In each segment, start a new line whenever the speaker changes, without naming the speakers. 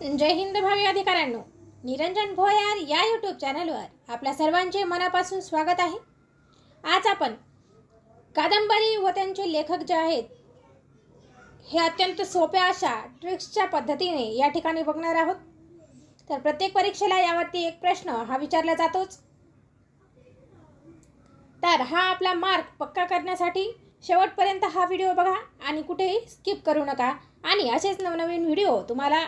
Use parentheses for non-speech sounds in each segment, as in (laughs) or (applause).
जय हिंद भावी अधिकाऱ्यांनो. निरंजन भोयार या यूट्यूब चॅनलवर आपल्या सर्वांचे मनापासून स्वागत आहे. आज आपण कादंबरी व त्यांचे लेखक जे आहेत हे अत्यंत सोप्या अशा ट्रिक्सच्या पद्धतीने या ठिकाणी बघणार आहोत. तर प्रत्येक परीक्षेला यावरती एक प्रश्न हा विचारला जातोच. तर हा आपला मार्क पक्का करण्यासाठी शेवटपर्यंत हा व्हिडिओ बघा आणि कुठेही स्किप करू नका. आणि असेच नवनवीन व्हिडिओ तुम्हाला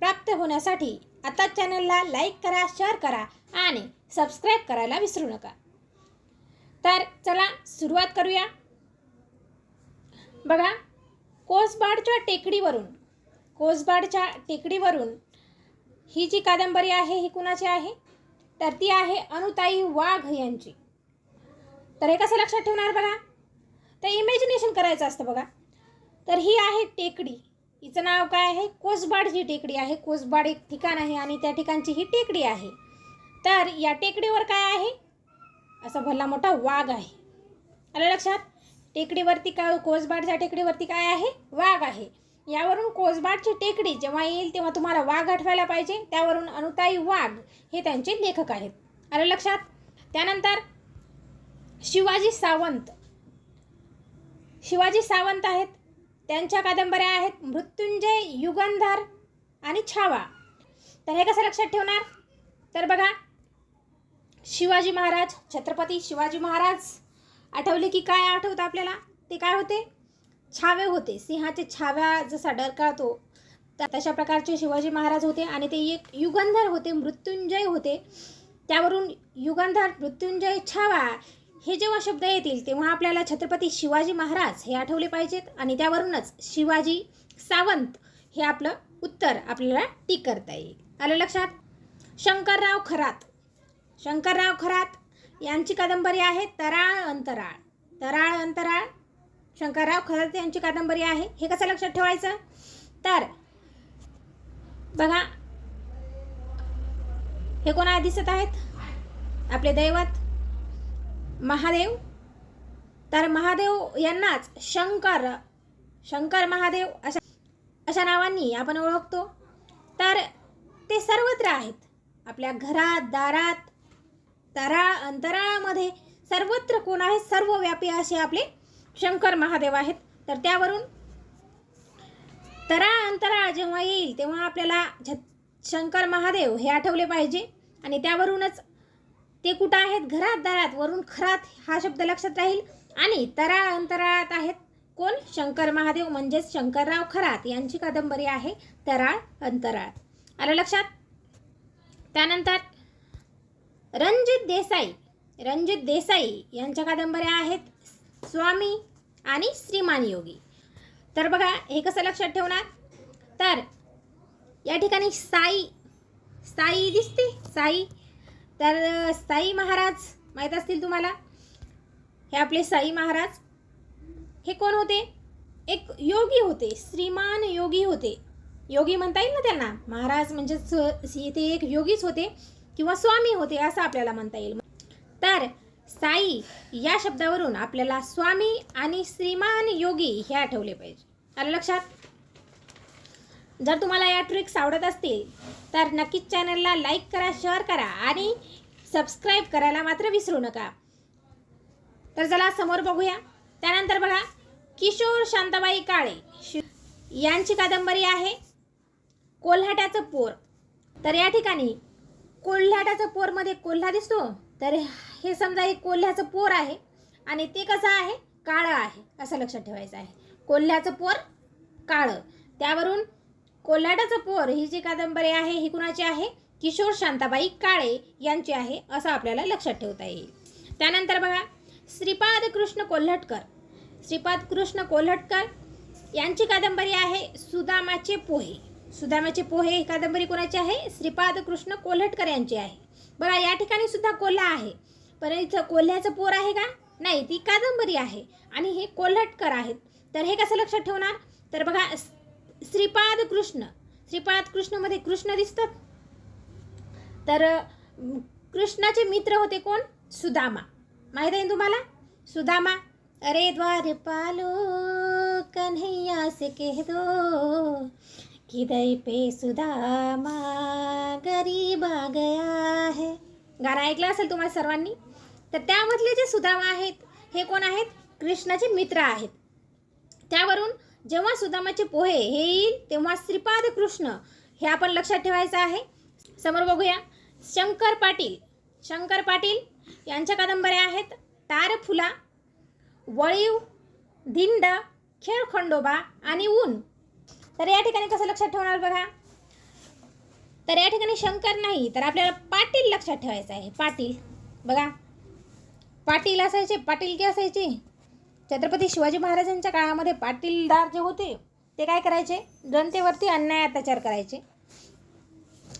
प्राप्त होण्यासाठी आता चॅनलला लाईक करा शेअर करा आणि सबस्क्राईब करायला विसरू नका. तर चला सुरुवात करूया. बघा कोसबाडच्या टेकडीवरून कोसबाडच्या टेकडीवरून ही जी कादंबरी आहे ही कुणाची आहे? तर ती आहे अनुताई वाघ यांची. तर हे कसं लक्षात ठेवणार बघा? तर इमॅजिनेशन करायचं असतं बघा. तर ही आहे टेकडी. हिचं नाव काय आहे? कोसबाड जी टेकडी आहे. कोसबाड एक ठिकाण आहे आणि त्या ठिकाणची ही टेकडी आहे. तर या टेकडीवर काय आहे? असा भल्ला मोठा वाघ आहे. आलं लक्षात? टेकडीवरती काय कोसबाडच्या टेकडीवरती काय आहे? वाघ आहे. यावरून कोसबाडची टेकडी जेव्हा येईल तेव्हा तुम्हाला वाघ आठवायला पाहिजे. त्यावरून अनुताई वाघ हे त्यांचे लेखक आहेत. आलं लक्षात? त्यानंतर शिवाजी सावंत. शिवाजी सावंत आहेत. त्यांच्या कादंबऱ्या आहेत मृत्युंजय युगंधर आणि छावा. तर हे कसं लक्षात ठेवणार? तर बघा शिवाजी महाराज छत्रपती शिवाजी महाराज आठवले की काय आठवतं आपल्याला? ते काय होते? छावे होते. सिंहाचे छाव्या जसा डरकाळतो तशा प्रकारचे शिवाजी महाराज होते आणि ते एक युगंधर होते मृत्युंजय होते. त्यावरून युगंधर मृत्युंजय छावा हे जेव्हा शब्द येतील तेव्हा आपल्याला छत्रपती शिवाजी महाराज हे आठवले पाहिजेत आणि त्यावरूनच शिवाजी सावंत हे आपलं उत्तर आपल्याला टीक करता येईल. आलं लक्षात? शंकरराव खरात. शंकरराव खरात यांची कादंबरी आहे तराळ अंतराळ. तराळ अंतराळ शंकरराव खरात यांची कादंबरी आहे. हे कसं लक्षात ठेवायचं? तर बघा हे कोणा दिसत आहेत? आपले दैवत? महादेव? तर महादेव यांनाच शंकर शंकर महादेव अशा अशा नावांनी आपण ओळखतो. तर ते सर्वत्र आहेत. आपल्या घरात दारात तराळ अंतराळामध्ये सर्वत्र कोण आहेत सर्वव्यापी असे आपले शंकर महादेव आहेत. तर त्यावरून तराळ अंतराळ जेव्हा येईल तेव्हा आपल्याला छ शंकर महादेव हे आठवले पाहिजे. आणि त्यावरूनच ते कुठं आहेत? घरात दारात. वरून खरात हा शब्द लक्षात राहील. आणि तराळ अंतराळात आहेत कोण? शंकर महादेव म्हणजेच शंकरराव खरात यांची कादंबरी आहे तराळ अंतराळ आलं लक्षात? त्यानंतर रणजित देसाई रणजित देसाई यांच्या कादंबऱ्या आहेत स्वामी आणि श्रीमान योगी. तर बघा हे कसं लक्षात ठेवणार? तर या ठिकाणी साई साई दिसते. साई तर साई महाराज माहीत असतील तुम्हाला? हे आपले साई महाराज. हे कोण होते? एक योगी होते श्रीमान योगी होते. योगी म्हणता येईल ना त्यांना? महाराज म्हणजेच ते एक योगीच होते किंवा स्वामी होते असं आपल्याला म्हणता येईल. तर साई या शब्दावरून आपल्याला स्वामी आणि श्रीमान योगी हे आठवले पाहिजे. आलं लक्षात? जर तुम्हाला या ट्रिक्स आवडत असतील तर नक्कीच चॅनलला लाईक करा शेअर करा आणि सबस्क्राईब करायला मात्र विसरू नका. तर चला समोर बघूया. त्यानंतर बघा किशोर शांताबाई काळे शि- यांची कादंबरी आहे कोल्हाट्याचं पोर. तर या ठिकाणी कोल्हाट्याचं पोरमध्ये कोल्हा दिसतो. तर हे समजा एक कोल्ह्याचं पोर आहे आणि ते कसं आहे? काळं आहे असं लक्षात ठेवायचं आहे. कोल्ह्याचं पोर काळं. त्यावरून कोल्हाटाचं पोर ही जी कादंबरी आहे ही कुणाची आहे? किशोर शांताबाई काळे यांची आहे असं आपल्याला लक्षात ठेवता येईल. त्यानंतर बघा श्रीपाद कृष्ण कोल्हटकर. श्रीपाद कृष्ण कोल्हटकर यांची कादंबरी आहे सुदामाचे पोहे. सुदामाचे पोहे ही कादंबरी कोणाची आहे? श्रीपाद कृष्ण कोल्हटकर यांची आहे. बघा या ठिकाणी सुद्धा कोल्हा आहे. पण इथं कोल्ह्याचं पोर आहे का? नाही ती कादंबरी आहे. आणि हे कोल्हटकर आहेत. तर हे कसं लक्षात ठेवणार? तर बघा श्रीपाद कृष्ण श्रीपाद कृष्णमध्ये कृष्ण दिसतात. तर कृष्णाचे मित्र होते कोण? सुदामा. माहीत आहे ना तुम्हाला? सुदामा अरे द्वार पालो कन्हैया से कह दो कि दई पे सुदामा गरीबा गया है. गाणं ऐकलं असेल तुम्हाला सर्वांनी? तर त्यामधले जे सुदामा आहेत हे कोण आहेत? कृष्णाचे मित्र आहेत. त्यावरून जेव्हा सुदामाचे पोहे हे येईल तेव्हा श्रीपाद कृष्ण हे आपण लक्षात ठेवायचं आहे. समोर बघूया. शंकर पाटील. शंकर पाटील यांच्या कादंबऱ्या आहेत. तार फुला वळीव धिंड खेळ खंडोबा आणि ऊन. तर या ठिकाणी कसं लक्षात ठेवणार बघा? तर या ठिकाणी शंकर नाही तर आपल्याला पाटील लक्षात ठेवायचं आहे. पाटील. बघा. पाटील असायचे पाटील की असायचे. छत्रपती शिवाजी महाराजांच्या काळामध्ये पाटीलदार जे होते ते काय करायचे? जनतेवरती अन्याय अत्याचार करायचे.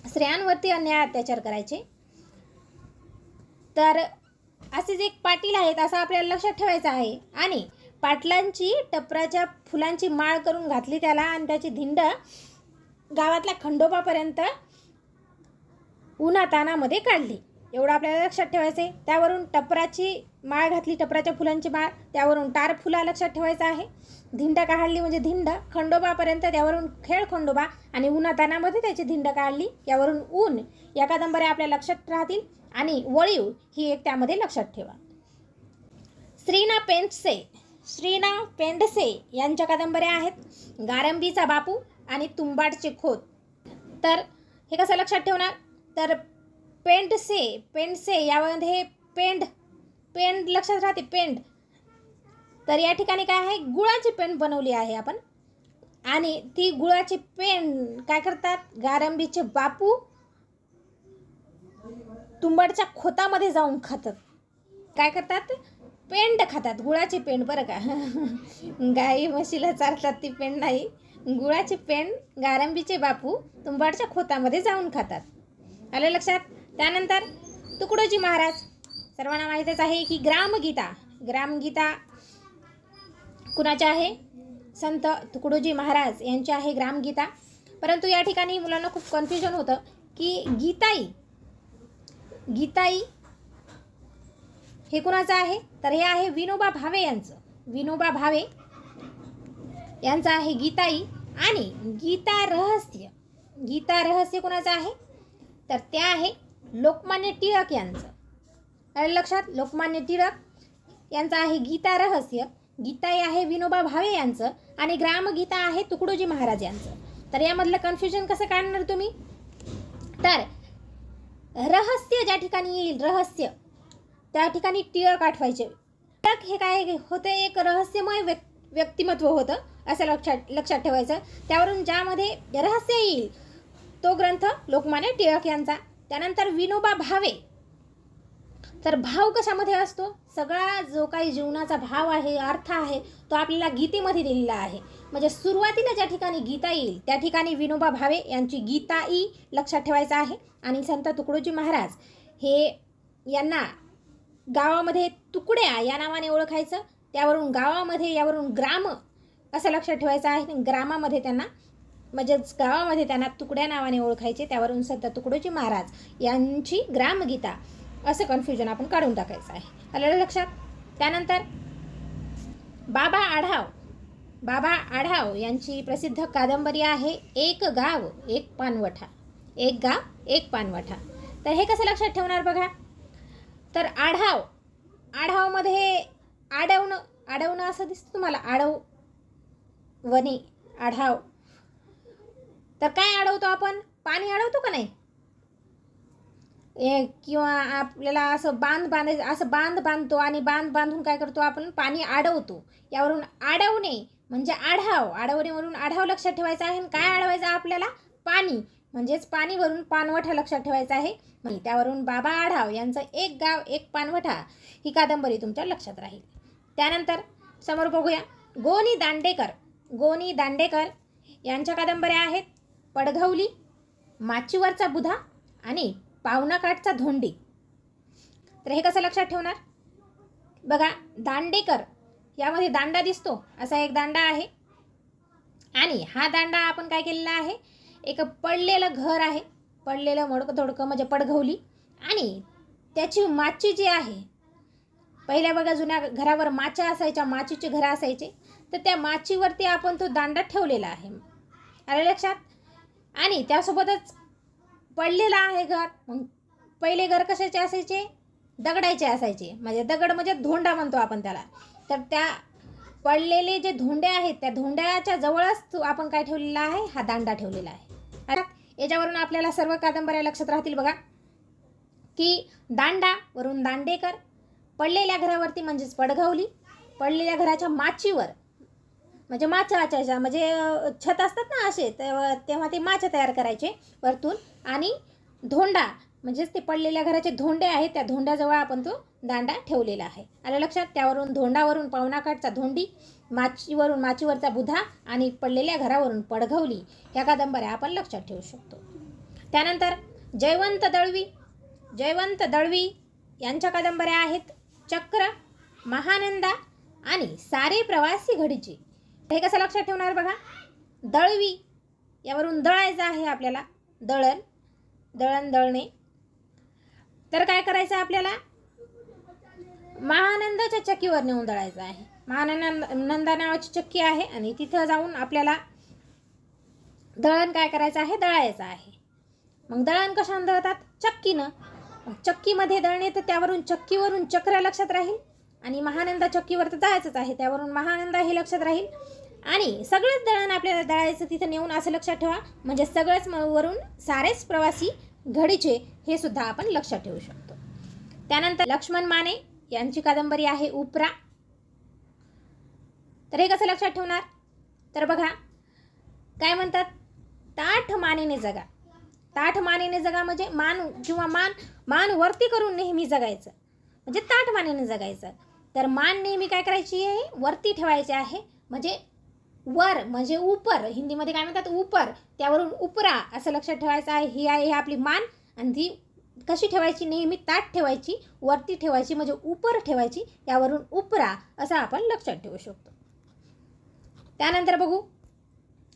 स्त्रियांवरती अन्याय अत्याचार करायचे. तर असेच एक पाटील आहेत असं आपल्याला लक्षात ठेवायचं आहे. आणि पाटलांची टपराच्या फुलांची माळ करून घातली त्याला आणि त्याची धिंड गावातल्या खंडोबापर्यंत उन्हातानामध्ये काढली. एवढं आपल्याला लक्षात ठेवायचं आहे त्यावरून टपराची माळ घातली टपराच्या फुलांची माळ त्यावरून टार फुला लक्षात ठेवायचं आहे. धिंड काढली म्हणजे धिंड खंडोबापर्यंत त्यावरून खेळ खंडोबा आणि उन्हातानामध्ये त्याची धिंड काढली यावरून ऊन या कादंबऱ्या आपल्या लक्षात राहतील आणि वळीव ही एक त्यामध्ये लक्षात ठेवा. श्रीना पेंडसे श्रीना पेंडसे यांच्या कादंबऱ्या आहेत. गारंबीचा बापू आणि तुंबाडचे खोत. तर हे कसं लक्षात ठेवणार? तर पेंडसे पेंडसे यामध्ये पेंड पेंड लक्षात राहते पेंड तर या ठिकाणी काय आहे? गुळाची पेंड बनवली आहे आपण. आणि ती गुळाची पेंड काय करतात? गारंबीचे बापू तुंबाडच्या खोतामध्ये जाऊन खातात. काय करतात? पेंड खातात. गुळाची पेंड बरं का? (laughs) गाई म्हशीला चालतात ती पेंड नाही. गुळाची पेंड गारंबीचे बापू तुंबाडच्या खोतामध्ये जाऊन खातात. आलं लक्षात? त्यानंतर तुकडोजी महाराज. सर्वांना माहीतच आहे की ग्रामगीता ग्रामगीता कुणाचे आहे? संत तुकडोजी महाराज यांची आहे ग्रामगीता. परंतु या ठिकाणी मुलांना खूप कन्फ्युजन होतं की गीताई गीताई हे कुणाचं आहे? तर हे आहे विनोबा भावे यांचं. विनोबा भावे यांचं आहे गीताई आणि गीता रहस्य. गीता रहस्य कुणाचं आहे? तर ते आहे लोकमान्य टिळक यांचं. लक्षात लोकमान्य टिळक यांचं आहे गीता रहस्य. गीता आहे विनोबा भावे यांचं आणि ग्रामगीता आहे तुकडोजी महाराज यांचं. तर यामधलं कन्फ्युजन कसं काढणार तुम्ही? तर रहस्य ज्या ठिकाणी येईल रहस्य त्या ठिकाणी टिळक आठवायचे. टिळक हे काय होते? एक रहस्यमय व्यक् व्यक्तिमत्व होतं असं लक्षात लक्षात ठेवायचं. त्यावरून ज्यामध्ये रहस्य येईल तो ग्रंथ लोकमान्य टिळक यांचा. त्यानंतर विनोबा भावे. तर भाव कशामध्ये असतो? सगळा जो काही जीवनाचा भाव आहे अर्थ आहे तो आपल्याला गीतेमध्ये दिलेला आहे. म्हणजे सुरुवातीला ज्या ठिकाणी गीता येईल त्या ठिकाणी विनोबा भावे यांची गीता ई लक्षात ठेवायचं आहे. आणि संत तुकडोजी महाराज हे यांना गावामध्ये तुकड्या या नावाने ओळखायचं. त्यावरून गावामध्ये यावरून ग्राम असं लक्षात ठेवायचं आहे. ग्रामामध्ये त्यांना म्हणजेच गावामध्ये त्यांना तुकड्या नावाने ओळखायचे त्यावरून संत तुकडोजी महाराज यांची ग्रामगीता असं कन्फ्युजन आपण काढून टाकायचं आहे. आलं लक्षात? त्यानंतर बाबा आढाव बाबा आढाव यांची प्रसिद्ध कादंबरी आहे एक गाव एक पानवठा. एक गाव एक पानवठा. तर हे कसं लक्षात ठेवणार बघा? तर आढाव आढावमध्ये आडवणं आडवणं असं दिसतं तुम्हाला? आडव वनी आढाव. तर काय अडवतो आपण? पाणी अडवतो का नाही? ए किंवा आपल्याला असं बांध बांधायचं असं बांध बांधतो आणि बांध बांधून काय करतो आपण? पाणी अडवतो. यावरून अडवणे म्हणजे आढाव. आढवणे आढाव लक्षात ठेवायचा आहे आणि काय अडवायचं आपल्याला? पाणी. म्हणजेच पाणीवरून पानवठा लक्षात ठेवायचा आहे. म्हणजे त्यावरून बाबा आढाव. यांचं एक गाव एक पानवठा ही कादंबरी तुमच्या लक्षात राहील. त्यानंतर समोर बघूया. गोनी दांडेकर. गोनी दांडेकर यांच्या कादंबऱ्या आहेत. पडघवली माचीवरचा बुधा आणि पावनाकाठचा धोंडी. तर हे कसं लक्षात ठेवणार? बघा दांडेकर यामध्ये दांडा दिसतो असा एक दांडा आहे. आणि हा दांडा आपण काय केलेला आहे? एक पडलेलं घर आहे. पडलेलं मोडकं थोडकं म्हणजे पडघवली. आणि त्याची माची जी आहे पहिल्या बघा जुन्या घरावर माच्या असायच्या माचीचे घरं असायचे. तर त्या माचीवरती आपण तो दांडा ठेवलेला आहे. आलं लक्षात? आणि त्यासोबतच पडलेलं आहे घर. मग पहिले घर कशाचे असायचे? दगडायचे असायचे. म्हणजे दगड म्हणजे धोंडा म्हणतो आपण त्याला. तर त्या पडलेले जे धोंडे आहेत त्या धोंड्याच्या जवळच तो आपण काय ठेवलेला आहे? हा दांडा ठेवलेला आहे. अर्थात याच्यावरून आपल्याला सर्व कादंबऱ्या लक्षात राहतील बघा. की दांडा वरून दांडेकर पडलेल्या घरावरती म्हणजेच पडघावली पडलेल्या घराच्या माचीवर म्हणजे माचाच्या म्हणजे छत असतात ना असे तेव्हा तेव्हा ते माच्या तयार करायचे वरतून. आणि धोंडा म्हणजेच ते पडलेल्या घराचे धोंडे आहेत त्या धोंड्याजवळ आपण तो दांडा ठेवलेला आहे. आलं लक्षात? त्यावरून धोंडावरून पावनाकाठचा धोंडी माचीवरून माचीवरचा बुधा आणि पडलेल्या घरावरून पडघवली. ह्या कादंबऱ्या आपण लक्षात ठेवू शकतो. त्यानंतर जयवंत दळवी जयवंत दळवी यांच्या कादंबऱ्या आहेत. चक्र महानंदा आणि सारे प्रवासी घडीचे. हे कसं लक्षात ठेवणार बघा? दळवी. यावरून दळायचं आहे आपल्याला. दळण. दळण दळणे. तर काय करायचं आहे आपल्याला? महानंदाच्या चक्कीवर नेऊन दळायचं आहे. महानंद नंदा नावाची चक्की आहे आणि तिथं जाऊन आपल्याला दळण काय करायचं आहे? दळायचं आहे. मग दळण कशानं दळतात? चक्कीनं. मग चक्कीमध्ये दळणे तर त्यावरून चक्कीवरून चक्र लक्षात राहील आणि महानंदा चक्कीवर तर जायचंच आहे. त्यावरून महानंदा हे लक्षात राहील. आणि सगळंच दळण आपल्याला दळायचं तिथं नेऊन असं लक्षात ठेवा. म्हणजे सगळंच वरून सारेच प्रवासी घडीचे हे सुद्धा आपण लक्षात ठेवू शकतो. त्यानंतर लक्ष्मण माने यांची कादंबरी आहे उपरा. तर हे कसं लक्षात ठेवणार? तर बघा काय म्हणतात? ताठ मानेने जगा. ताठ मानेने जगा म्हणजे मान किंवा मान मान वरती करून नेहमी जगायचं. म्हणजे ताठ मानेने जगायचं. तर मान नेहमी काय करायची आहे? वरती ठेवायची आहे. म्हणजे वर म्हणजे उपर. हिंदीमध्ये काय म्हणतात? उपर. त्यावरून उपरा असं लक्षात ठेवायचं आहे. ही आहे आपली मान. आणि ती कशी ठेवायची? नेहमी ताट ठेवायची वरती ठेवायची म्हणजे उपर ठेवायची यावरून उपरा असं आपण लक्षात ठेवू शकतो. त्यानंतर बघू.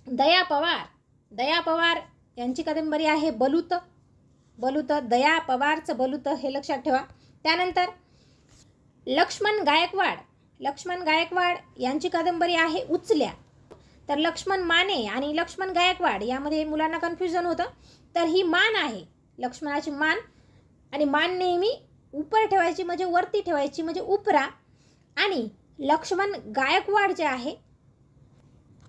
दया पवार. दया पवार यांची कादंबरी आहे बलूत. बलूत दया पवारचं बलूत हे लक्षात ठेवा. त्यानंतर लक्ष्मण गायकवाड. लक्ष्मण गायकवाड यांची कादंबरी आहे उचल्या. तर लक्ष्मण माने आणि लक्ष्मण गायकवाड यामध्ये मुलांना कन्फ्युजन होतं. तर ही मान आहे. लक्ष्मणाची मान आणि मान नेहमी उपर ठेवायची म्हणजे वरती ठेवायची म्हणजे उपरा. आणि लक्ष्मण गायकवाड जे आहे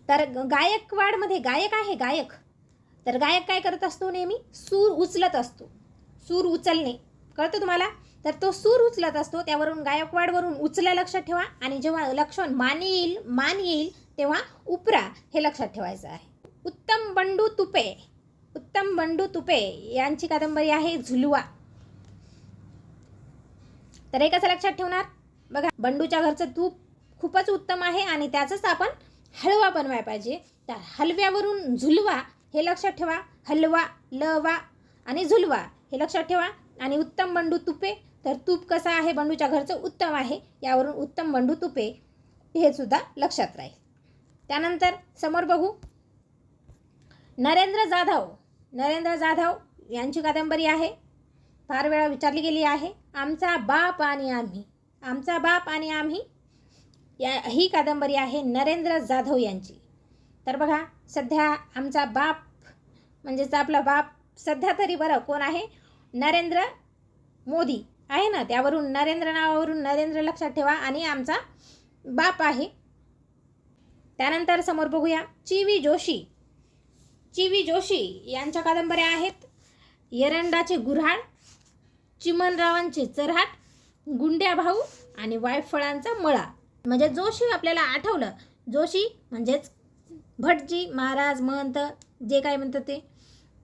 तर गायकवाडमध्ये गायक आहे गायक. तर गायक काय करत असतो नेहमी? सूर उचलत असतो. सूर उचलणे. कळतं तुम्हाला? तर तो सूर उचलत असतो. त्यावरून गायकवाडवरून उचल्या लक्षात ठेवा. आणि जेव्हा लक्ष्मण मान येईल मान येईल तेव्हा उपरा हे लक्षात ठेवायचं आहे. उत्तम बंडू तुपे उत्तम बंडू तुपे यांची कादंबरी आहे झुलवा. तर हे कसं लक्षात ठेवणार? बघा बंडूच्या घरचं तूप खूपच उत्तम आहे आणि त्याचंच आपण हलवा बनवाय पाहिजे. तर हलव्यावरून झुलवा हे लक्षात ठेवा. हलवा लवा आणि झुलवा हे लक्षात ठेवा. आणि उत्तम बंडू तुपे तर तूप कसं आहे? बंडूच्या घरचं उत्तम आहे. यावरून उत्तम बंडू तुपे हे सुद्धा लक्षात राहील. त्यानंतर समोर बघू. नरेंद्र जाधव नरेंद्र जाधव यांची कादंबरी आहे. फार वेळा विचारली गेली आहे. आमचा बाप आणि आम्ही आमचा बाप आणि आम्ही या ही कादंबरी आहे नरेंद्र जाधव यांची. तर बघा सध्या आमचा बाप म्हणजेच आपला बाप सध्या तरी बरं कोण आहे? नरेंद्र मोदी आहे ना? त्यावरून नरेंद्र नावावरून नरेंद्र लक्षात ठेवा आणि आमचा बाप आहे. त्यानंतर समोर बघूया. चिवी जोशी. चिवी जोशी यांच्या कादंबऱ्या आहेत. एरंडाचे गुऱ्हाळ चिमनरावांचे चरहाट गुंड्या भाऊ आणि वायफळांचा मळा. म्हणजे जोशी आपल्याला आठवलं. जोशी म्हणजेच भटजी महाराज महंत जे काय म्हणतात ते.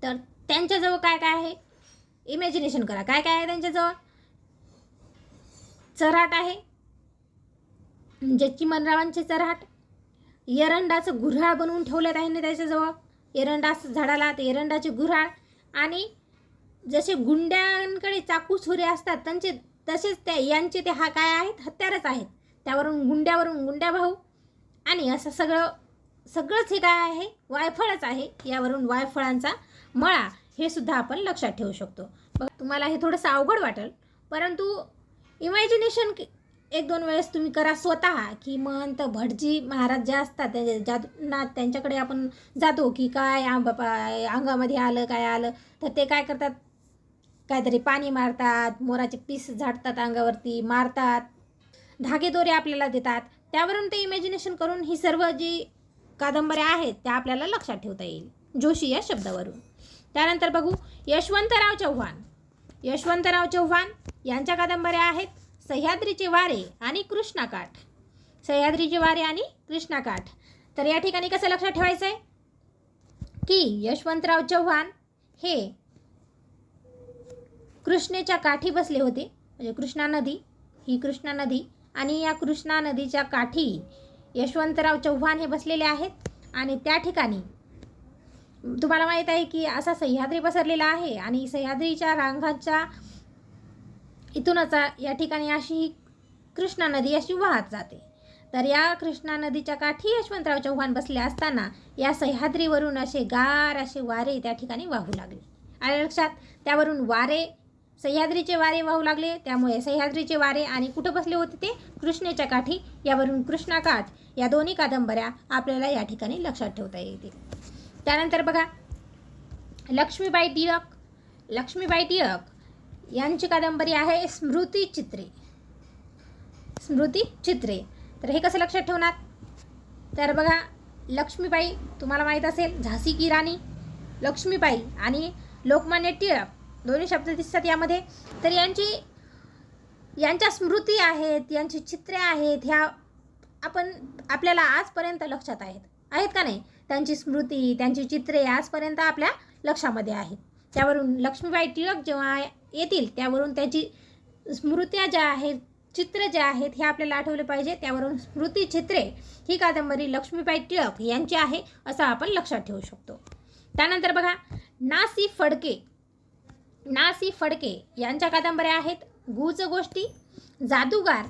तर त्यांच्याजवळ काय काय आहे? इमॅजिनेशन करा. काय काय आहे त्यांच्याजवळ? चराट आहे. म्हणजे चिमनरावांचे चराट एरंडाचं गुऱ्हाळ बनवून ठेवलं ना त्याच्याजवळ. एरंडाचं झाडाला ते एरंडाचे गुऱ्हाळ. आणि जसे गुंड्यांकडे चाकू छुरे असतात त्यांचे तसेच त्या यांचे ते हा काय आहेत? हत्यारच आहेत. त्यावरून गुंड्यावरून गुंड्या भाऊ. आणि असं सगळं सगळंच हे काय आहे? वायफळच आहे. यावरून वायफळांचा मळा. हे सुद्धा आपण लक्षात ठेवू शकतो. बघ तुम्हाला हे थोडंसं अवघड वाटेल. परंतु इमॅजिनेशन एक दोन वेळेस तुम्ही करा स्वतः की महंत भटजी महाराज जे असतात ज्या जादूनाथ त्यांच्याकडे आपण जातो की काय आ बापा अंगामध्ये आलं काय आलं तर ते काय करतात? काहीतरी पाणी मारतात मोराचे पीस झाडतात अंगावरती मारतात. धागेदोरे आपल्याला देतात. त्यावरून ते इमॅजिनेशन करून ही सर्व जी कादंबऱ्या आहेत त्या आपल्याला लक्षात ठेवता येईल. जोशी या शब्दावरून. त्यानंतर बघू यशवंतराव चव्हाण. यशवंतराव चव्हाण यांच्या कादंबऱ्या आहेत. सह्याद्रीचे वारे आणि कृष्णाकाठ. सह्याद्रीचे वारे आणि कृष्णाकाठ. तर या ठिकाणी कसं लक्षात ठेवायचं आहे की यशवंतराव चव्हाण हे कृष्णेच्या काठी बसले होते. म्हणजे कृष्णा नदी ही कृष्णा नदी आणि या कृष्णा नदीच्या काठी यशवंतराव चव्हाण हे बसलेले आहेत. आणि त्या ठिकाणी तुम्हाला माहीत आहे की असा सह्याद्री पसरलेला आहे आणि सह्याद्रीच्या रांगाच्या इथूनच या ठिकाणी अशी ही कृष्णा नदी अशी वाहत जाते. तर या कृष्णा नदीच्या काठी यशवंतराव चव्हाण बसले असताना या सह्याद्रीवरून असे गार असे वारे त्या ठिकाणी वाहू लागले. आणि लक्षात? त्यावरून वारे सह्याद्रीचे वारे वाहू लागले. त्यामुळे सह्याद्रीचे वारे आणि कुठं बसले होते ते? कृष्णेच्या काठी. यावरून कृष्णाकाठ या दोन्ही कादंबऱ्या आपल्याला या ठिकाणी लक्षात ठेवता येतील. त्यानंतर बघा लक्ष्मीबाई टिळक लक्ष्मीबाई टिळक यांची कादंबरी आहे स्मृती चित्रे. स्मृती चित्रे. तर हे कसं लक्षात ठेवणार? तर बघा लक्ष्मीबाई तुम्हाला माहीत असेल झाशी की राणी? लक्ष्मीबाई आणि लोकमान्य टिळक दोन्ही शब्द दिसतात यामध्ये. तर यांची यांच्या स्मृती आहेत यांची चित्रे आहेत ह्या आपण आपल्याला आजपर्यंत लक्षात आहेत. आहेत का नाही? त्यांची स्मृती त्यांची चित्रे आजपर्यंत आपल्या लक्षामध्ये आहेत. त्यावरून लक्ष्मीबाई टिळक जेव्हा येतील त्यावरून त्याची स्मृत्या ज्या आहेत चित्र जे आहेत हे आपल्याला आठवले पाहिजे. त्यावरून स्मृती चित्रे ही कादंबरी लक्ष्मीबाई टिळक यांची आहे असं आपण लक्षात ठेवू शकतो. त्यानंतर बघा नासी फडके नासी फडके यांच्या कादंबऱ्या आहेत. गुज गोष्टी जादूगार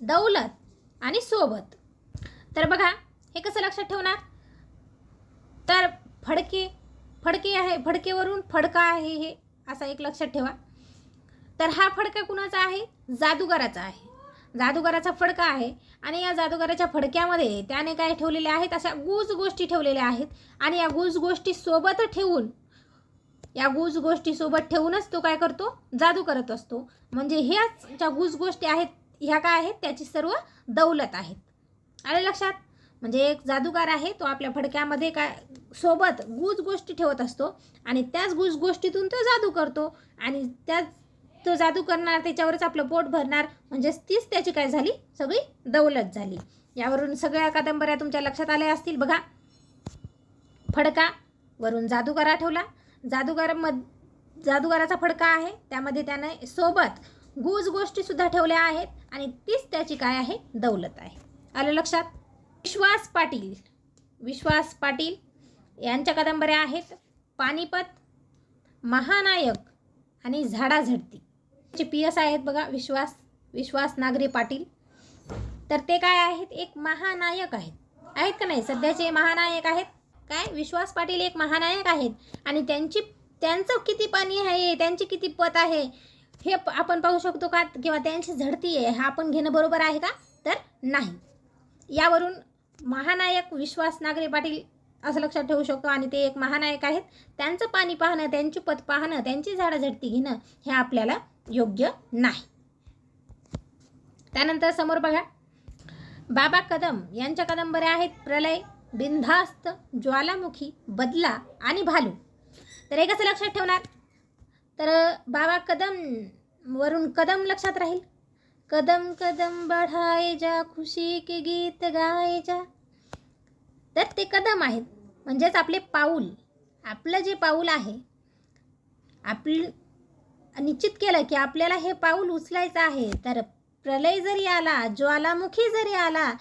दौलत आणि सोबत. तर बघा हे कसं लक्षात ठेवणार? तर फडके फडके आहे फडकेवरून फडका आहे हे असा एक लक्षात ठेवा. तर हा फडका कुणाचा आहे? जादूगाराचा आहे. जादूगाराचा फडका आहे आणि या जादूगाराच्या फडक्यामध्ये त्याने काय ठेवलेले आहेत? अशा गुज गोष्टी ठेवलेल्या आहेत आणि या गुज गोष्टी सोबत ठेवून या गुज गोष्टी सोबत ठेवूनच तो काय करतो? जादू करत असतो. म्हणजे ह्याच ज्या गुज गोष्टी आहेत ह्या काय आहेत? त्याची सर्व दौलत आहेत. आले लक्षात? म्हणजे एक जादूगार आहे तो आपल्या फडक्यामध्ये काय सोबत गुज गोष्टी ठेवत असतो आणि त्याच गुज गोष्टीतून तो जादू करतो आणि त्याच तो जादू करणार त्याच्यावरच आपलं पोट भरणार म्हणजेच तीच त्याची काय झाली? सगळी दौलत झाली. यावरून सगळ्या कादंबऱ्या तुमच्या लक्षात आल्या असतील बघा. फडका वरून जादूगार आठवला जादूगार मध जादूगाराचा फडका आहे त्यामध्ये त्यानं सोबत गुज गोष्टीसुद्धा ठेवल्या आहेत आणि तीच त्याची काय आहे? दौलत आहे. आलं लक्षात? विश्वास पाटील विश्वास पाटील यांच्या कादंबऱ्या आहेत पानिपत महानायक आणि झाडाझडती. चे पी एस आहेत बघा विश्वास विश्वास नागरी पाटील. तर ते काय आहेत? एक महानायक आहेत. आहेत का नाही? सध्याचे महानायक आहेत. काय? विश्वास पाटील एक महानायक आहेत. आणि त्यांची त्यांचं किती पाणी आहे? त्यांची किती पत आहे? हे आपण पाहू शकतो का? किंवा त्यांची झडती आहे हा आपण घेणं बरोबर आहे का? तर नाही. यावरून महानायक विश्वास नागरे पाटील असं लक्षात ठेवू शकतो. आणि ते एक महानायक आहेत. त्यांचं पाणी पाहणं त्यांची पत पाहणं त्यांची झाडं झडती घेणं हे आपल्याला योग्य नाही. त्यानंतर समोर बघा. बाबा कदम यांच्या कादंबऱ्या आहेत. प्रलय बिंधास्त ज्वालामुखी बदला आणि भालू. तर हे कसं लक्षात ठेवणार? तर बाबा कदम वरून कदम लक्षात राहील. कदम कदम बढाय जा खुशी के गीत गाय जा तर ते कदम आहेत. म्हणजेच आपले पाऊल. आपलं जे पाऊल आहे आपलं निश्चित केलं की आपल्याला हे पाऊल उचलायचं आहे. तर प्रलय जरी आला ज्वालामुखी जरी आला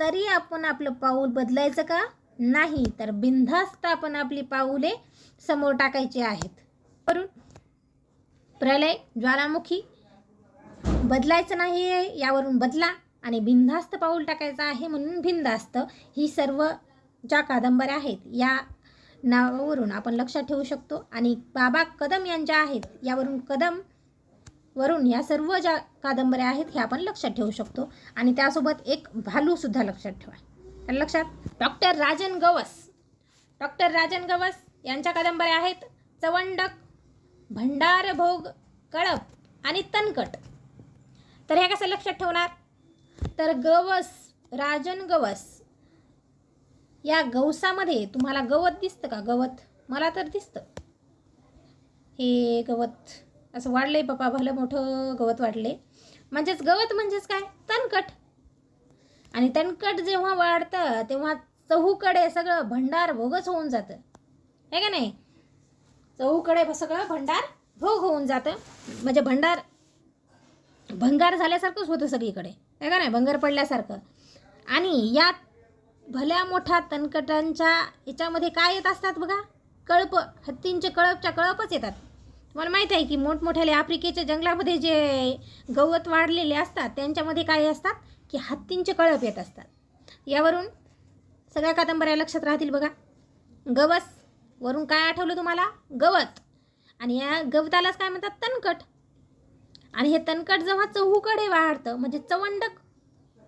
तरी आपण आपलं पाऊल बदलायचं का? नाही. तर बिनधास्त आपण आपली पाऊले समोर टाकायची आहेत. करून प्रलय ज्वालामुखी बदलायचं नाही आहे यावरून बदला आणि बिनधास्त पाऊल टाकायचं आहे म्हणून बिनधास्त. ही सर्व ज्या कादंबऱ्या आहेत या नावावरून आपण लक्षात ठेवू शकतो. आणि बाबा कदम यांच्या आहेत यावरून कदम वरून या सर्व ज्या कादंबऱ्या आहेत ह्या आपण लक्षात ठेवू शकतो. आणि त्यासोबत एक भालूसुद्धा लक्षात ठेवा. तर लक्षात डॉक्टर राजन गवस. डॉक्टर राजन गवस यांच्या कादंबऱ्या आहेत चवंडक भंडारभोग कळप आणि तनकट. तर ह्या कसं लक्षात ठेवणार? तर गवस राजन गवस या गवसामध्ये तुम्हाला गवत दिसतं का? गवत. मला तर दिसतं. हे गवत. असं वाढलंय पप्पा भलं मोठं गवत वाढले म्हणजेच गवत म्हणजेच काय? तणकट आणि तणकट जेव्हा वाढतं तेव्हा चहूकडे सगळं भंडार भोगच होऊन जातं. आहे का नाही? चहूकडे सगळं भंडार भोग होऊन जातं. म्हणजे भंडार भंगार झाल्यासारखंच होतं सगळीकडे. आहे का नाही? भंगार पडल्यासारखं. आणि या भल्या मोठ्या तणकटांच्या याच्यामध्ये काय येत असतात बघा? कळप हत्तींचे कळपच्या कळपच येतात. तुम्हाला माहीत आहे की मोठमोठ्याले आफ्रिकेच्या जंगलामध्ये जे गवत वाढलेले असतात त्यांच्यामध्ये काय असतात? की हत्तींचे कळप येत असतात. यावरून सगळ्या कादंबऱ्या लक्षात राहतील बघा. गवस वरून काय आठवलं तुम्हाला? गवत. आणि या गवतालाच काय म्हणतात? तणकट आणि हे तणकट जेव्हा चहूकडे वाढतं म्हणजे चवंडक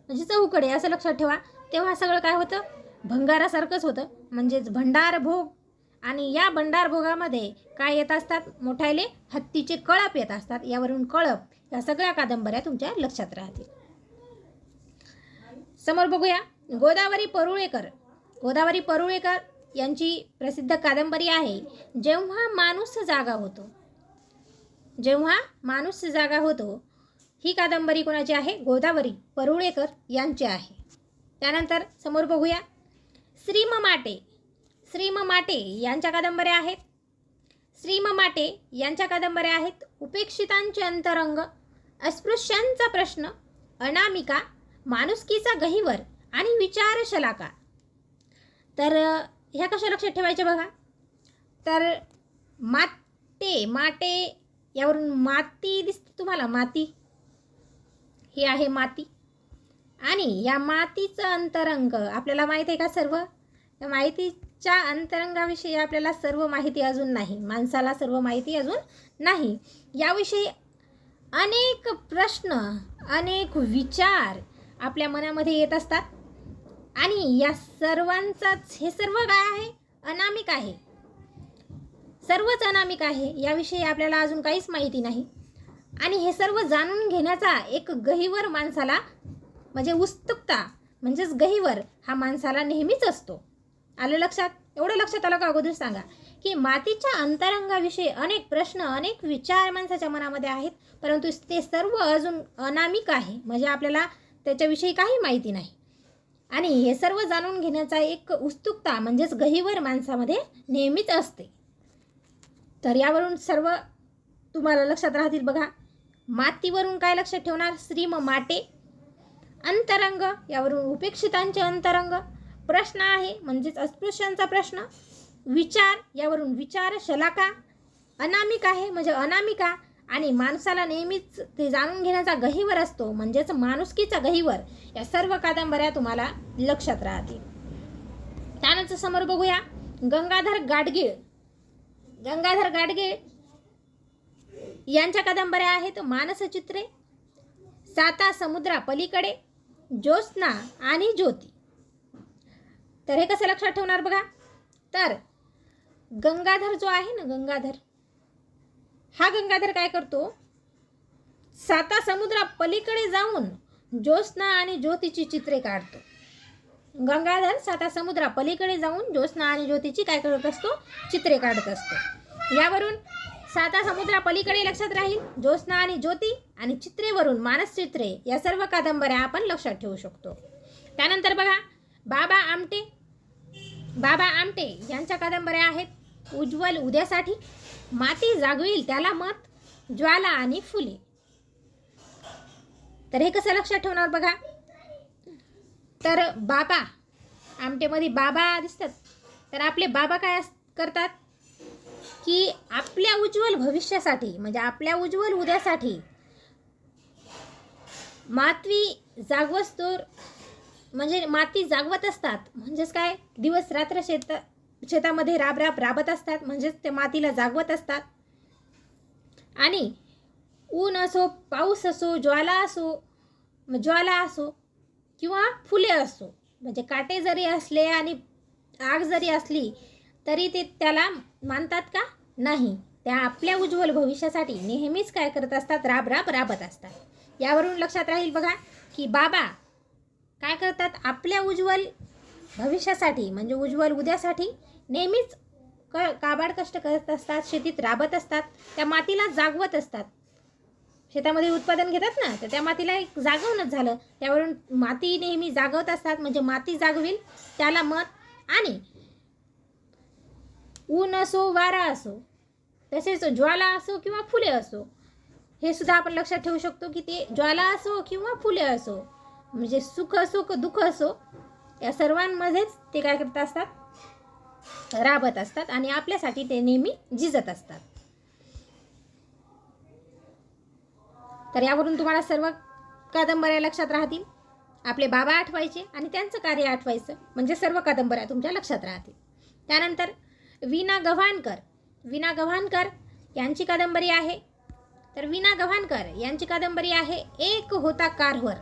म्हणजे चहूकडे असं लक्षात ठेवा. तेव्हा सगळं काय होतं? भंगारासारखंच होतं. म्हणजेच भंडार भोग. आणि या भंडार भोगामध्ये काय येत असतात? मोठ्याले हत्तीचे कळप येत असतात. यावरून कळप या सगळ्या कादंबऱ्या तुमच्या लक्षात राहतील. समोर बघूया. गोदावरी परुळेकर. गोदावरी परुळेकर यांची प्रसिद्ध कादंबरी आहे. जेव्हा माणूस जागा होतो. जेव्हा माणूस जागा होतो. ही कादंबरी कोणाची आहे? गोदावरी परुळेकर यांची आहे. त्यानंतर समोर बघूया. श्रीम माटे. श्रीम माटे यांच्या कादंबऱ्या आहेत. श्रीम माटे यांच्या कादंबऱ्या आहेत. उपेक्षितांचे अंतरंग अस्पृश्यांचा प्रश्न अनामिका माणुसकीचा गहिवर आणि विचार शलाका तर ह्या कशा लक्षात ठेवायच्या बघा? तर माटे माटे यावरून माती दिसते तुम्हाला? माती. ही आहे माती. आणि या मातीचं अंतरंग आपल्याला माहीत आहे का सर्व? या माहितीच्या अंतरंगाविषयी आपल्याला सर्व माहिती अजून नाही. माणसाला सर्व माहिती अजून नाही. याविषयी अनेक प्रश्न अनेक विचार आपल्या मनामध्ये येत असतात. आणि या सर्वांचाच हे सर्व काय आहे? अनामिक आहे. सर्वच अनामिक आहे. याविषयी आपल्याला अजून काहीच माहिती नाही. आणि हे सर्व जाणून घेण्याचा एक गहिवर माणसाला म्हणजे उत्सुकता म्हणजेच गहिवर हा माणसाला नेहमीच असतो. आलं लक्षात? एवढं लक्षात आलं का अगोदर सांगा? की मातीच्या अंतरंगाविषयी अनेक प्रश्न अनेक विचार माणसाच्या मनामध्ये आहेत परंतु ते सर्व अजून अनामिक आहे. म्हणजे आपल्याला त्याच्याविषयी काही माहिती नाही. आणि हे सर्व जाणून घेण्याचा एक उत्सुकता म्हणजेच गहिवर माणसामध्ये नेहमीच असते. तर यावरून सर्व तुम्हाला लक्षात राहतील बघा. मातीवरून काय लक्षात ठेवणार? श्रीम माटे अंतरंग यावरून उपेक्षितांचे अंतरंग. प्रश्न आहे म्हणजेच अस्पृश्यांचा प्रश्न. विचार यावरून विचार शलाका. अनामिक आहे म्हणजे अनामिका. आणि माणसाला नेहमीच ते जाणून घेण्याचा गहिवर असतो म्हणजेच माणुसकीचा गहिवर. या सर्व कादंबऱ्या तुम्हाला लक्षात राहतील. त्यानंतर समोर बघूया. गंगाधर गाडगीळ. गंगाधर गाडगीळ यांच्या कादंबऱ्या आहेत मानसचित्रे. साता समुद्रा पलीकडे. ज्योत्स्ना आणि ज्योती. तर हे कसं लक्षात ठेवणार बघा? तर गंगाधर जो आहे ना गंगाधर हा गंगाधर काय करतो? साता समुद्रा पलीकडे जाऊन ज्योत्स्ना आणि ज्योतीची चित्रे काढतो. गंगाधर साता समुद्रा पलीकडे जाऊन ज्योत्स्ना आणि ज्योतीची काय करत असतो? चित्रे काढत असतो. यावरून साता समुद्रा पलीकडे लक्षात राहील ज्योत्स्ना आणि ज्योती आणि चित्रेवरून मानस चित्रे या सर्व कादंबऱ्या आपण लक्षात ठेवू शकतो. त्यानंतर बघा बाबा आमटे बाबा आमटे यांच्या कादंबऱ्या आहेत. उज्ज्वल उद्यासाठी माती जागविल त्याला मत ज्वाला आणि फुले. तर हे कसं लक्षात ठेवणार बघा? तर बाबा आमटेमध्ये बाबा दिसतात. तर आपले बाबा काय करतात? की आपल्या उज्ज्वल भविष्यासाठी म्हणजे आपल्या उज्ज्वल उद्यासाठी मातवी जागवस्तोर म्हणजे माती जागवत असतात. म्हणजेच काय? दिवस रात्र शेत शेतामध्ये राब राब राबत असतात. म्हणजेच ते मातीला जागवत असतात. आणि ऊन असो पाऊस असो ज्वाला असो ज्वाला असो किंवा फुले असो म्हणजे काटे जरी असले आणि आग जरी असली तरी ते त्याला मानतात का? नाही. त्या आपल्या उज्ज्वल भविष्यासाठी नेहमीच काय करत असतात? राब राब राबत असतात. यावरून लक्षात राहील बघा की बाबा काय करतात? आपल्या उज्ज्वल भविष्यासाठी म्हणजे उज्ज्वल उद्यासाठी नेहमीच क काबाड कष्ट करत असतात शेतीत राबत असतात त्या मातीला जागवत असतात. शेतामध्ये उत्पादन घेतात ना तर त्या मातीला एक जागवणंच झालं. त्यावरून माती नेहमी जागवत असतात म्हणजे माती जागवेल त्याला मत आणि ऊन असो वारा असो तसेच ज्वाला असो किंवा फुले असो हे सुद्धा आपण लक्षात ठेवू शकतो की ते ज्वाला असो किंवा फुले असो म्हणजे सुख असो क दुःख असो या सर्वांमध्येच ते काय करत असतात? राबत असतात आणि आपल्यासाठी ते नेहमी झिजत असतात. तर यावरून तुम्हाला सर्व कादंबऱ्या लक्षात राहतील. आपले बाबा आठवायचे आणि त्यांचं कार्य आठवायचं म्हणजे सर्व कादंबऱ्या तुमच्या लक्षात राहतील. त्यानंतर विना गव्हाणकर. विना गव्हाणकर यांची कादंबरी आहे. तर विना गव्हाणकर यांची कादंबरी आहे एक होता कारवर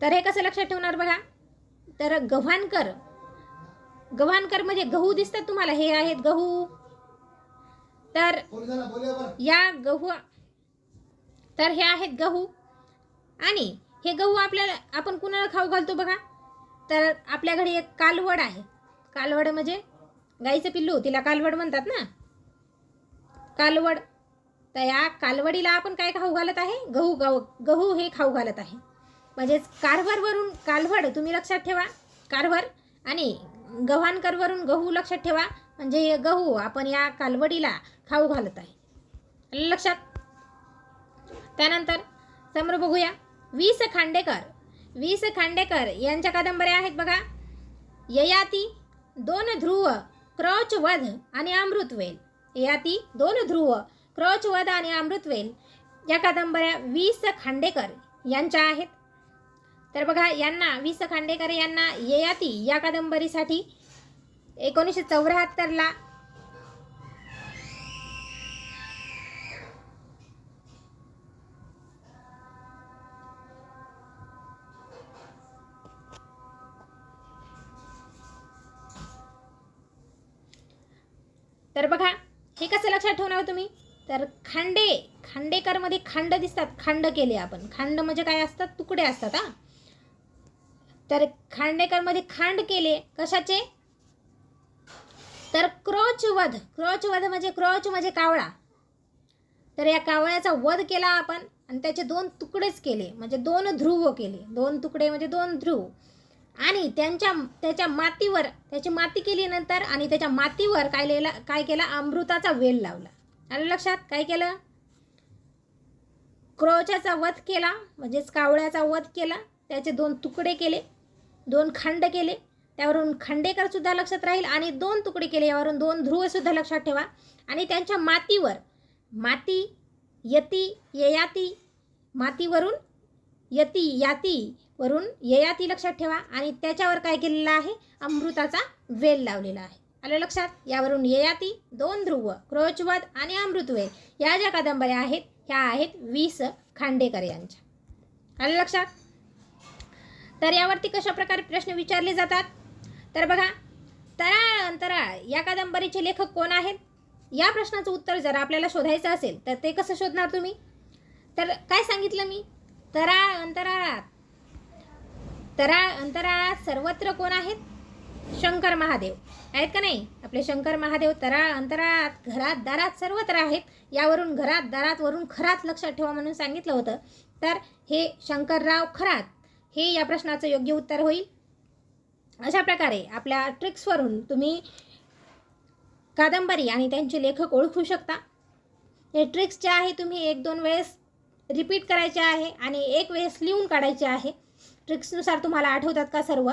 तर हे कसं लक्षात ठेवणार बघा? तर गव्हाणकर गव्हाणकर म्हणजे गहू दिसतात तुम्हाला हे आहेत गहू. तर या गहू तर हे आहेत गहू. आणि हे गहू आपल्याला आपण कुणाला खाऊ घालतो बघा? तर आपल्या घरी एक कालवड आहे. कालवड म्हणजे गाईचं पिल्लू तिला कालवड म्हणतात ना? कालवड. तर या कालवडीला आपण काय खाऊ घालत आहे? गहू गहू गहू हे खाऊ घालत आहे. म्हणजेच कारभारवरून कालवड तुम्ही लक्षात ठेवा. कारभार आणि गव्हाणकरवरून गहू लक्षात ठेवा. म्हणजे हे गहू आपण या कालवडीला खाऊ घालत आहे. लक्षात? त्यानंतर समोर बघूया. वीस खांडेकर. वीस खांडेकर यांच्या कादंबऱ्या आहेत बघा. ययाती दोन ध्रुव क्रौचवध आणि अमृतवेल. ययाती दोन ध्रुव क्रौचवध आणि अमृतवेल. या कादंबऱ्या वी स खांडेकर यांच्या आहेत. तर बघा यांना वी स खांडेकर यांना ययाती या कादंबरीसाठी एकोणीसशे चौऱ्याहत्तरला. तर बघा हे कसं लक्षात ठेवणार तुम्ही? तर खांडे खांडेकरमध्ये खांड दिसतात. खांड केले आपण. खांड म्हणजे काय असतात? तुकडे असतात हा. तर खांडेकरमध्ये खांड केले. कशाचे? तर क्रोचवध. क्रोचवध म्हणजे क्रोच म्हणजे कावळा. तर या कावळ्याचा वध केला आपण आणि त्याचे दोन तुकडेच केले. म्हणजे दोन ध्रुव केले. दोन तुकडे म्हणजे दोन ध्रुव. आणि त्यांच्या त्याच्या मातीवर त्याची माती केली नंतर आणि त्याच्या मातीवर काय लिहिला काय केला? अमृताचा वेल लावला. आलं लक्षात? काय केलं? क्रोचाचा वध केला म्हणजेच कावळ्याचा वध केला. त्याचे दोन तुकडे केले दोन खंड केले. त्यावरून खंडेकरसुद्धा लक्षात राहील आणि दोन तुकडे केले. यावरून दोन ध्रुवसुद्धा लक्षात ठेवा. आणि त्यांच्या मातीवर माती यती ययाती मातीवरून यती याती वरून ययाती लक्षात ठेवा आणि त्याच्यावर काय केलेलं आहे? अमृताचा वेल लावलेला आहे. आलं लक्षात? यावरून ययाती दोन ध्रुव क्रोचवध आणि अमृतवेल या ज्या कादंबऱ्या आहेत ह्या आहेत वी स खांडेकर यांच्या. आलं लक्षात? तर यावरती कशा प्रकारे प्रश्न विचारले जातात? तर बघा तराळ अंतराळ या कादंबरीचे लेखक कोण आहेत? या प्रश्नाचं उत्तर जर आपल्याला शोधायचं असेल तर ते कसं शोधणार तुम्ही? तर काय सांगितलं मी? तराळ अंतराळात तराळ अंतराळात सर्वत्र कोण आहेत? शंकर महादेव. आहेत का नाही? आपले शंकर महादेव तराळ अंतराळात घरात दारात सर्वत्र आहेत. यावरून घरात दारात वरून खरात लक्षात ठेवा म्हणून सांगितलं होतं. तर हे शंकरराव खरात. हे या प्रश्नाचं योग्य उत्तर होईल. अशा प्रकारे आपल्या ट्रिक्सवरून तुम्ही कादंबरी आणि त्यांचे लेखक ओळखू शकता. हे ट्रिक्स जे आहे तुम्ही एक दोन वेळेस रिपीट करायचे आहे आणि एक वेळेस लिहून काढायचे आहे. ट्रिक्सनुसार तुम्हाला आठवतात का सर्व?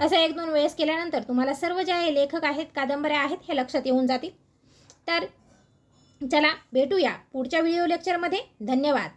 असं एक दोन वेळेस केल्यानंतर तुम्हाला सर्व जे आहे लेखक आहेत कादंबऱ्या आहेत हे लक्षात येऊन जातील. तर चला भेटूया पुढच्या व्हिडिओ लेक्चरमध्ये धन्यवाद.